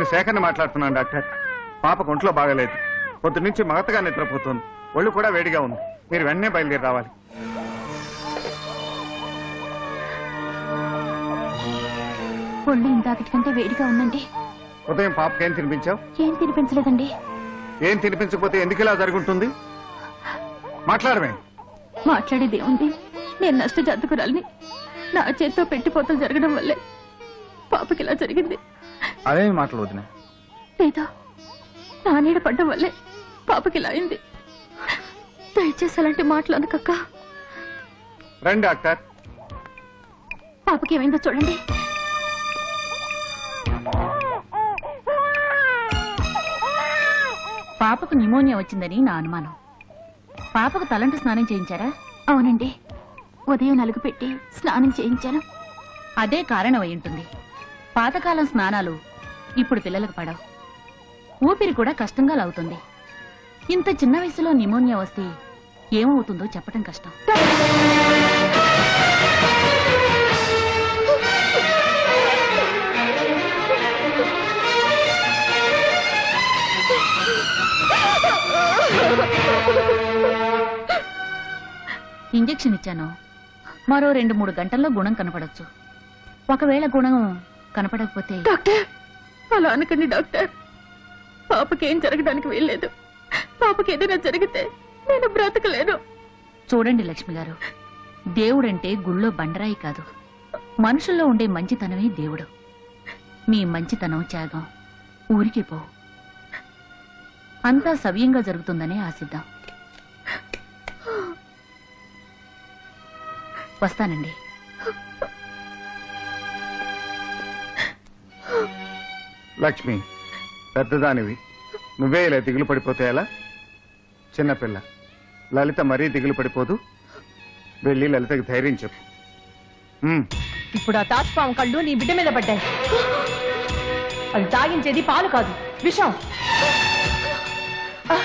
నేను శేఖర్ని మాట్లాడుతున్నాను డాక్టర్. పాపకు ఒంట్లో బాగలేదు. పొద్దు నుంచి మగతగా నిద్రపోతుంది. ఒళ్ళు కూడా వేడిగా ఉంది. మీరు వెంటనే బయలుదేరి రావాలి. ఒళ్ళు ఇందాకటి కంటే వేడిగా ఉందండి. ఉదయం పాపకి ఏం తినిపించావు? ఏం తినిపించలేదండి. ఏం తినిపించకపోతే ఎందుకు ఇలా జరుగుంటుంది? మాట్లాడమే మాట్లాడేది ఏముంది? నేను నష్ట జాతకురాలిని నా చేత్తో పెట్టిపోతలు జరగడం వల్లే పాపకి ఇలా జరిగింది. అదేమి మాటలు వదిన? లేదా నా నీడ పడ్డం వల్లే పాపకి ఇలా అయింది. దయచేసి అలాంటి మాటలు అనకక్క. రండి డాక్టర్. పాపకి ఏమైందో చూడండి. పాపకు నిమోనియా వచ్చిందని నా అనుమానం. పాపకు తలంటు స్నానం చేయించారా? అవునండి. ఉదయం నలుగు పెట్టి స్నానం చేయించాను. అదే కారణం అయి ఉంటుంది. పాతకాలం స్నానాలు ఇప్పుడు పిల్లలకు పడవు. ఊపిరి కూడా కష్టంగా లాగుతుంది. ఇంత చిన్న వయసులో నిమోనియా వస్తే ఏమవుతుందో చెప్పడం కష్టం. ఇంజెక్షన్ ఇచ్చాను. మరో రెండు మూడు గంటల్లో గుణం కనపడచ్చు. ఒకవేళ గుణం కనపడకపోతే డాక్టర్ అలా అనకండి డాక్టర్. పాపకి ఏం జరగడానికి వీల్లేదు. పాపకి ఏదైనా జరిగితే నేను బ్రతకలేను. చూడండి లక్ష్మి గారు దేవుడంటే గుళ్ళో బండరాయి కాదు. మనుషుల్లో ఉండే మంచితనమే దేవుడు. మీ మంచితనం త్యాగం ఊరికి పో. అంతా సవ్యంగా జరుగుతుందనే ఆశిద్దాం. వస్తానండి. లక్ష్మి పెద్దదానివి. నువ్వే ఇలా దిగులు పడిపోతే ఎలా? చిన్నపిల్ల లలిత మరీ దిగులు పడిపోదు. వెళ్ళి లలితకి ధైర్యం చెప్పు. ఇప్పుడు ఆ తాచుపాము కళ్ళు నీ బిడ్డ మీద పడ్డాయి. అది తాగించేది పాలు కాదు. విషం. ఆ,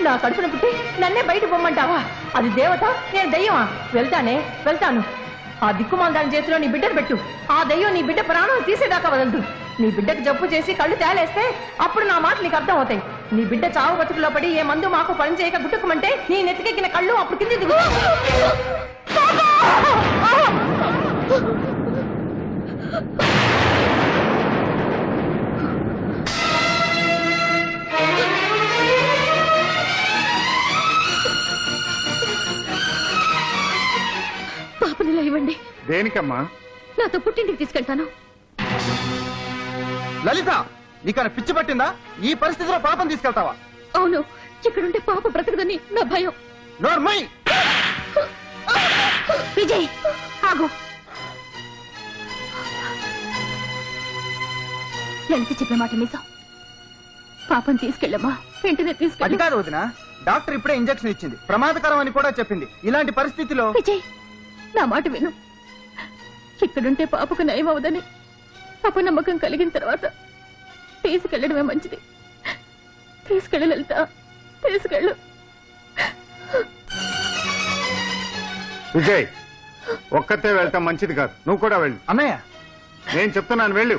నా కడుపున పుట్టి నన్నే బయట పొమ్మంటావా? అది దేవత నేను దయ్యమా? వెళ్తానే వెళ్తాను. ఆ దిక్కుమాందాని చేతిలో నీ బిడ్డను పెట్టు. ఆ దయ్యం నీ బిడ్డ ప్రాణం తీసేదాకా వదలదు. నీ బిడ్డకు జబ్బు చేసి కళ్ళు తేలేస్తే అప్పుడు నా మాటలు నీకు అర్థం అవుతాయి. నీ బిడ్డ చావు బతుకులో పడి ఏ మందు మాకు పని చేయక గుట్టుకుమంటే నీ నెత్తికెక్కిన కళ్ళు అప్పుడు కింది దిగు. పాపని ఇలా ఇవ్వండి. దేనికమ్మా? నాతో పుట్టింటికి తీసుకెళ్తాను. లలిత నీకన్నా పిచ్చి పట్టిందా? ఈ పరిస్థితిలో పాపం తీసుకెళ్తావా? అవును ఇక్కడుంటే పాప బ్రతకదని నా భయం. నోర్మై విజయ్ ఆగు. లలిత చెప్పిన మాట నిజం. పాపం తీసుకెళ్ళమ్మా వెంటనే అది తీసుకెళ్ళి కాదు వదిన. డాక్టర్ ఇప్పుడే ఇంజెక్షన్ ఇచ్చింది. ప్రమాదకరం అని కూడా చెప్పింది. ఇలాంటి పరిస్థితిలో విజయ్ నా మాట విను. ఇక్కడుంటే పాపకు నయం అవదని అపనమ్మకం కలిగిన తర్వాత తీసుకెళ్ళడమే మంచిది. తీసుకెళ్ళు లలిత. తీసుకెళ్ళు. విజయ్ ఒక్కతే వెళ్తాం మంచిది కాదు. నువ్వు కూడా వెళ్ళు. అన్నయ్య! నేను చెప్తున్నాను వెళ్ళు.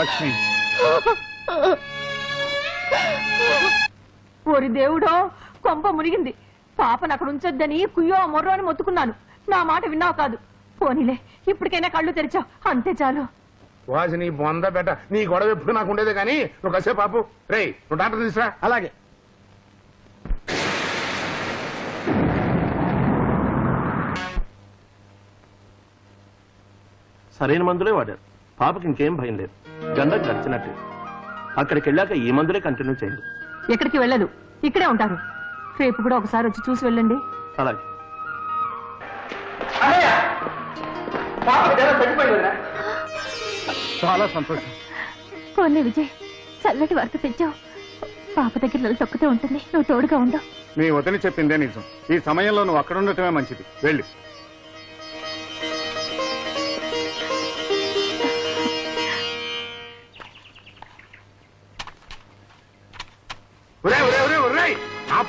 లక్ష్మి. ఓరి దేవుడో కొంప మునిగింది. పాపను అక్కడ ఉంచొద్దని కుయ్యో మొర్రో అని మొత్తుకున్నాను. నా మాట విన్నావు కాదు. పోనీలే ఇప్పటికైనా కళ్ళు తెరిచావు. అంతే చాలు. వాసి నీ బొంద బెట నీ గొడవ ఎప్పుడు నాకు ఉండేదే కానీ నువ్వు కసే పాపు రేయ్ నువ్వు డాక్టర్ తీసురా. అలాగే. సరైన మందులే వాడారు. పాపకి ఇంకేం భయం లేదు. గంధం గడిచినట్టు అక్కడికి వెళ్ళాక ఈ మందులే కంటిన్యూ చేయండి. ఎక్కడికి వెళ్ళదు. ఇక్కడే ఉంటారు. రేపు కూడా ఒకసారి వచ్చి చూసి వెళ్ళండి. అలాగే. చాలా సంతోషం. పోనీ విజయ్ చల్లటి వార్త తెచ్చావు. పాప దగ్గర లలిత ఒక్కతే ఉంటుంది నువ్వు తోడుగా ఉండవు మీ వదిలి చెప్పిందే నిజం. ఈ సమయంలో నువ్వు అక్కడ ఉండటమే మంచిది. వెళ్ళు.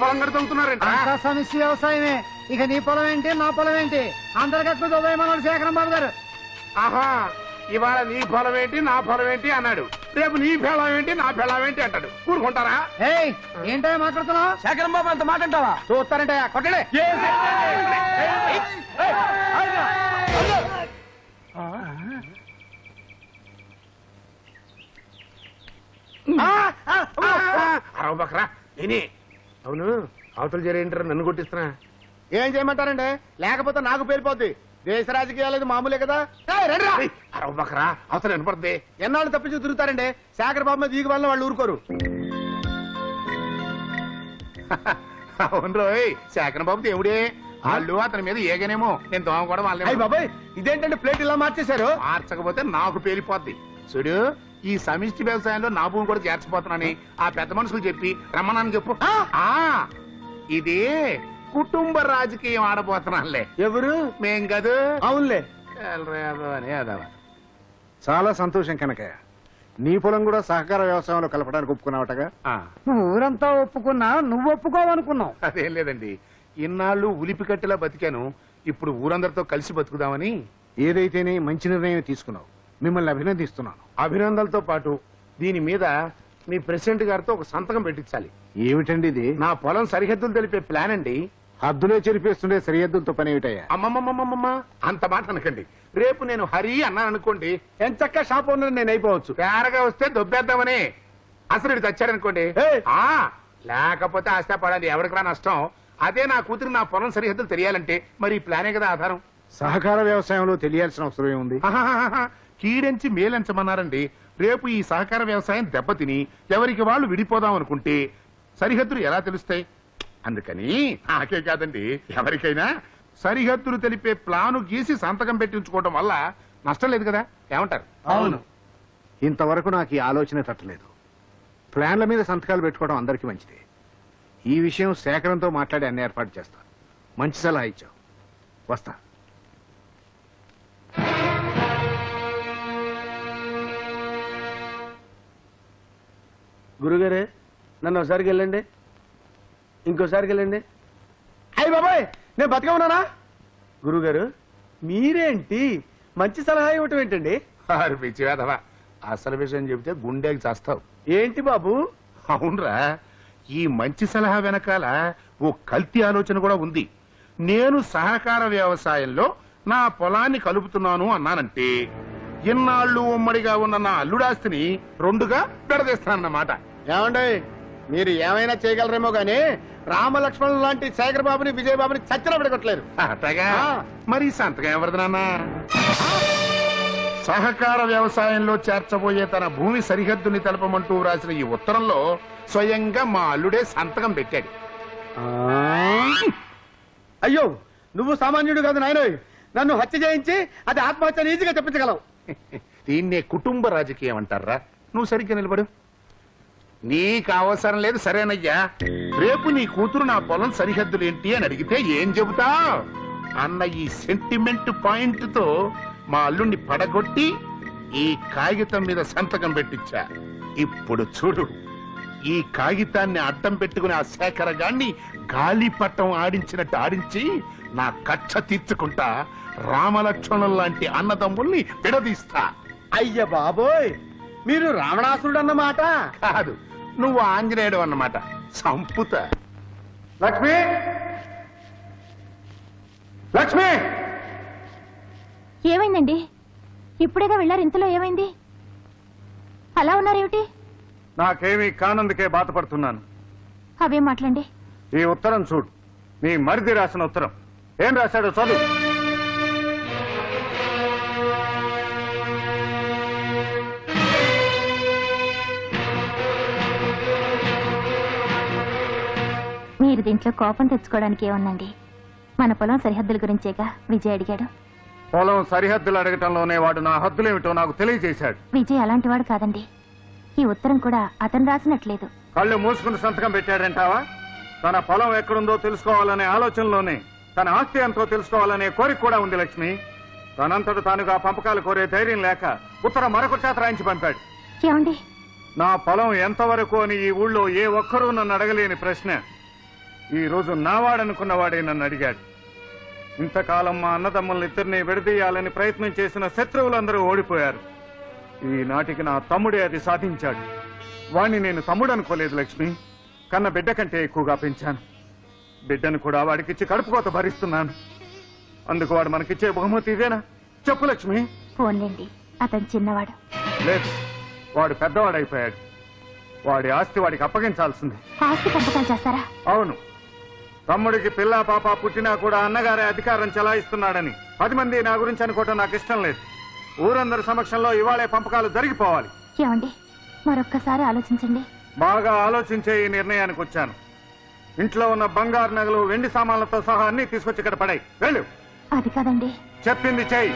పొలం అంతా సమస్య వ్యవసాయమే ఇక నీ పొలం ఏంటి నా పొలం ఏంటి అందరికీ ఉదయమన్నాడు శేఖరం బాబు గారు ఆహా ఇవాళ నీ పొలం ఏంటి నా పొలం ఏంటి అన్నాడు రేపు నీ ఫలం ఏంటి నా ఫలం ఏంటి అంటాడు కూరుకుంటారా ఏయ్ ఏంటో మాట్లాడుతున్నావు శేఖరం బాబు అంత మాట అంటావా చూస్తారంటే కొట్టలే అరవ బకరా నేనే అవును. అవతల జరేంటారు నన్ను కొట్టిస్తున్నా. ఏం చేయమంటారండి? లేకపోతే నాకు పేలిపోద్ది. దేశ రాజకీయాలు మామూలే కదా? రండిరా. అవతల వినపడుతుంది ఎన్నాళ్ళు తప్పించి తిరుగుతారండి? శేఖర్ బాబు మీద వల్ల వాళ్ళు ఊరుకోరు. అవును రోయ్ శేఖర్ బాబు దేవుడే. వాళ్ళు అతని మీద ఏగనేమో నేను దోమ కూడా వాళ్ళే బాబాయ్ ఇదేంటండి ప్లేట్ ఇలా మార్చేశారు? మార్చకపోతే నాకు పేలిపోద్ది. చూడు ఈ సమిష్టి వ్యవసాయంలో నా భూమి కూడా చేర్చిపోతున్నానని ఆ పెద్ద మనుషులు చెప్పి రమ్మన్నాను చెప్పు. ఆ! ఇది కుటుంబ రాజకీయం ఆడబోతున్నానులే. ఎవరు? మేం కాదు. అవునులే. చాలా సంతోషం కనుకయ్య. నీ పొలం కూడా సహకార వ్యవసాయంలో కలపడానికి ఒప్పుకున్నావటగా? ఆ, ఊరంతా ఒప్పుకున్నా నువ్వు ఒప్పుకోవనుకున్నావు. అదేం లేదండి. ఇన్నాళ్ళు ఉలిపి కట్టెలా బతికాను. ఇప్పుడు ఊరందరితో కలిసి బతుకుదామని. ఏదైతేనే మంచి నిర్ణయం తీసుకున్నావు. మిమ్మల్ని అభినందిస్తున్నాను. అభినందనలతో పాటు దీని మీద మీ ప్రెసిడెంట్ గారితో ఒక సంతకం పెట్టించాలి. ఏమిటండి ఇది? నా పొలం సరిహద్దులు తెలిపే ప్లాన్ అండి. హద్దులే చెరిపేస్తుండే సరిహద్దులతో పని ఏమిటయ్యా? అమ్మమ్మమ్మమ్మమ్మ అంత మాట అనకండి. రేపు నేను హరి అన్నాను అనుకోండి ఎంచక్క షాప్ ఓనర్ నేను అయిపోవచ్చు. తేరగా వస్తే దొబ్బేద్దామని అసలు ఇటు తెచ్చాడనుకోండి ఏయ్! ఆ లేకపోతే ఆస్తా పడాలి ఎవరికి రా నష్టం? అదే నా కూతురు నా పొలం సరిహద్దులు తెలియాలంటే మరి ఈ ప్లానే కదా ఆధారం? సహకార వ్యవసాయంలో తెలియాల్సిన అవసరం ఏముంది? ఆహాహాహా. కీడెంచి మేలెంచమన్నారండి. రేపు ఈ సహకార వ్యవసాయం దెబ్బతిని ఎవరికి వాళ్ళు విడిపోదాం అనుకుంటే సరిహద్దులు ఎలా తెలుస్తాయి? అందుకని నాకే కాదండి ఎవరికైనా సరిహద్దులు తెలిపే ప్లాను గీసి సంతకం పెట్టి ఉంచుకోవడం వల్ల నష్టం లేదు కదా? ఏమంటారు? అవును. ఇంతవరకు నాకు ఈ ఆలోచన తట్టలేదు. ప్లాన్ల మీద సంతకాలు పెట్టుకోవడం అందరికీ మంచిది. ఈ విషయం సేకరణతో మాట్లాడి అన్ని ఏర్పాటు చేస్తా. మంచి సలహా ఇచ్చావు. వస్తా. గురుగారే నన్ను ఒకసారికి వెళ్ళండి. ఇంకోసారికి వెళ్ళండి. అయ్యి బాబాయ్ నేను బతిగా ఉన్నానా? గురుగారు మీరేంటి? మంచి సలహా ఇవ్వటం ఏంటండి? వారు పిచ్చి వేధవా. అసలు విషయం చెబితే గుండెకి చేస్తావు. ఏంటి బాబు? అవునరా ఈ మంచి సలహా వెనకాల ఓ కల్తీ ఆలోచన కూడా ఉంది. నేను సహకార వ్యవసాయంలో నా పొలాన్ని కలుపుతున్నాను అన్నానంటే ఇన్నాళ్ళు ఉమ్మడిగా ఉన్న నా అల్లుడాస్తిని రెండుగా విడదీస్తానన్నమాట. ఏమండి మీరు ఏమైనా చేయగలరేమో గానీ రామలక్ష్మణులు లాంటి శేఖర్ బాబుని విజయ్ బాబుని చచ్చిన పెడగొట్టలేరు అట్టగా. మరి సంతకం ఎవరిది నాన్న? సహకార వ్యవసాయంలో చేర్చబోయే తన భూమి సరిహద్దుని తెలపమంటూ రాసిన ఈ ఉత్తరంలో స్వయంగా మా అల్లుడే సంతకం పెట్టాడు. అయ్యో నువ్వు సామాన్యుడు కాదు నాయనోయ్. నన్ను హత్య చేయించి అది ఆత్మహత్య ఈజీగా చెప్పించగలవు దీన్నే కుటుంబ రాజకీయం అంటారా? నువ్వు సరిగ్గా నిలబడు. నీకు అవసరం లేదు సరేనయ్యా. రేపు నీ కూతురు నా పొలం సరిహద్దులు ఏంటి అని అడిగితే ఏం చెబుతా? అన్న ఈ సెంటిమెంట్ పాయింట్తో మా అల్లుణ్ణి పడగొట్టి ఈ కాగితం మీద సంతకం పెట్టించా. ఇప్పుడు చూడు. ఈ కాగితాన్ని అడ్డం పెట్టుకుని ఆ శేఖర గాన్ని గాలిపట్టం ఆడించినట్టు ఆడించి నా కక్ష తీర్చుకుంటా రామలక్ష్మణుల లాంటి అన్నదమ్ముల్ని విడదీస్తా. అయ్య బాబోయ్! మీరు రావణాసురుడు అన్నమాట కాదు నువ్వు ఆంజనేయుడు అన్నమాట. సంపుత. లక్ష్మి! లక్ష్మి! ఏమైందండి? ఇప్పుడేగా వెళ్ళారు? ఇంతలో ఏమైంది? అలా ఉన్నారేమిటి? నాకేమీ కానందుకే బాధపడుతున్నాను. అవేం మాట్లాడండి. ఈ ఉత్తరం చూడు. నీ మరిది రాసిన ఉత్తరం. ఏం రాశాడో చదువు. మీరు దీంట్లో కోపం తెచ్చుకోవడానికి ఏముందండి? మన పొలం సరిహద్దుల గురించేగా విజయ్ అడిగాడు. పొలం సరిహద్దులు అడగటంలోనే వాడు నా హద్దులేమిటో నాకు తెలియజేశాడు. విజయ్ అలాంటివాడు కాదండి. ఈ ఉత్తరం కూడా అతను రాసినట్లేదు. కళ్ళు మూసుకుని సంతకం పెట్టాడంటావా? తన పొలం ఎక్కడుందో తెలుసుకోవాలనే ఆలోచనలోనే తన ఆస్తి ఎంతో తెలుసుకోవాలనే కోరిక కూడా ఉంది లక్ష్మి. తనంతట తానుగా పంపకాలు కోరే ధైర్యం లేక ఉత్తరం మరొక చేత రాయించి పంపాడు. ఏమండి? నా పొలం ఎంతవరకు అని ఈ ఊళ్ళో ఏ ఒక్కరూ నన్ను అడగలేని ప్రశ్న. ఈ రోజు నావాడనుకున్నవాడే నన్ను అడిగాడు. ఇంతకాలం మా అన్నదమ్ముల్ని ఇద్దరిని విడదీయాలని ప్రయత్నం చేసిన శత్రువులందరూ ఓడిపోయారు. ఈనాటికి నా తమ్ముడే అది సాధించాడు. వాణ్ణి నేను తమ్ముడు అనుకోలేదు లక్ష్మి. కన్న బిడ్డ కంటే ఎక్కువగా పెంచాను. బిడ్డను కూడా వాడికిచ్చి కడుపుకోత భరిస్తున్నాను. అందుకు వాడు మనకిచ్చే బహుమతి ఇదేనా? చెప్పు లక్ష్మి. ఫోన్లేండి అతను చిన్నవాడు. లేదు వాడు పెద్దవాడైపోయాడు. వాడి ఆస్తి వాడికి అప్పగించాల్సింది. ఆస్తి పంపకాలు చేస్తారా? అవును. తమ్ముడికి పిల్ల పాప పుట్టినా కూడా అన్నగారే అధికారం చెలాయిస్తున్నాడని. పది మంది నా గురించి అనుకోవటం నాకు ఇష్టం లేదు. ఊరందరి సమక్షంలో ఇవాళే పంపకాలు జరిగిపోవాలి. ఏమండి? మరొక్కసారి ఆలోచించండి. బాగా ఆలోచించే ఈ నిర్ణయానికి వచ్చాను. ఇంట్లో ఉన్న బంగారు నగలు వెండి సామాన్లతో సహా అన్ని తీసుకొచ్చి ఇక్కడ పడాయి. వెళ్ళు. అది కాదండి. చెప్పింది చెయ్యి.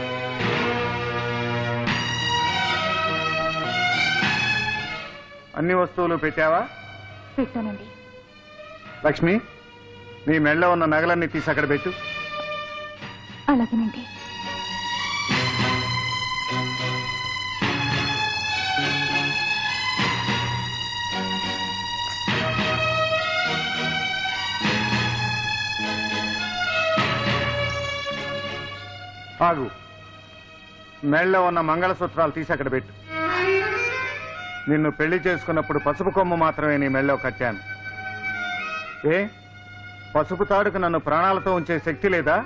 అన్ని వస్తువులు పెట్టావా? పెట్టానండి. లక్ష్మి నీ మెళ్ళో ఉన్న నగలన్నీ తీసి అక్కడ పెట్టు. అలాగేనండి. ఆగు. మెళ్ళో ఉన్న మంగళసూత్రాలు తీసి అక్కడ పెట్టు. నిన్ను పెళ్ళి చేసుకున్నప్పుడు పసుపు కొమ్ము మాత్రమే నీ మెళ్ళో కట్టాను. ఏ? పసుపు తాడుకు నన్ను ప్రాణాలతో ఉంచే శక్తి లేదా?